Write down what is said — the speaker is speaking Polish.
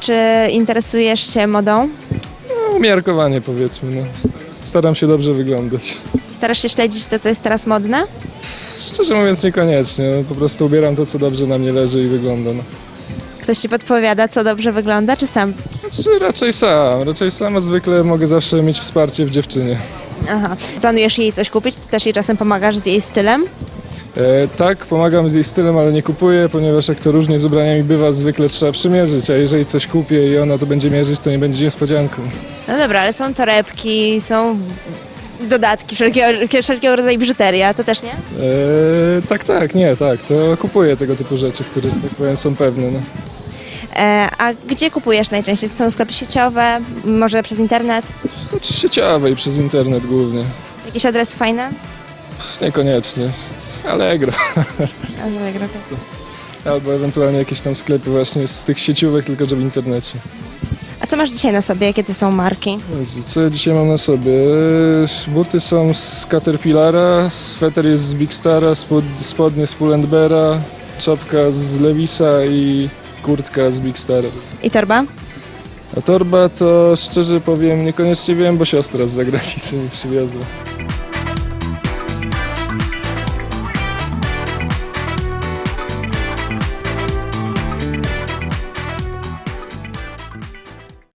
Czy interesujesz się modą? No, umiarkowanie powiedzmy. No. Staram się dobrze wyglądać. Starasz się śledzić to, co jest teraz modne? Szczerze mówiąc niekoniecznie. No, po prostu ubieram to, co dobrze na mnie leży i wygląda. No. Ktoś ci podpowiada, co dobrze wygląda, czy sam? Znaczy raczej sam. Raczej sam, a zwykle mogę zawsze mieć wsparcie w dziewczynie. Aha. Planujesz jej coś kupić? Ty też jej czasem pomagasz z jej stylem? E, tak, pomagam z jej stylem, ale nie kupuję, ponieważ jak to różnie z ubraniami bywa, zwykle trzeba przymierzyć, a jeżeli coś kupię i ona to będzie mierzyć, to nie będzie niespodzianką. No dobra, ale są torebki, są dodatki, wszelkiego, wszelkiego rodzaju biżuteria, to też nie? E, tak, tak, nie, tak, to kupuję tego typu rzeczy, które, że tak powiem, są pewne. No. E, a gdzie kupujesz najczęściej? To są sklepy sieciowe, może przez internet? Znaczy sieciowe i przez internet głównie. Jakieś adresy fajne? Niekoniecznie. Allegro. Allegro. Albo ewentualnie jakieś tam sklepy właśnie z tych sieciówek, tylko że w internecie. A co masz dzisiaj na sobie? Jakie to są marki? Jezu, co ja dzisiaj mam na sobie? Buty są z Caterpillara, sweter jest z Big Stara, spod, spodnie z Pull&Beara, czapka z Levisa i kurtka z Big Stara. I torba? A torba to szczerze powiem niekoniecznie wiem, bo siostra z zagranicy mi przywiozła.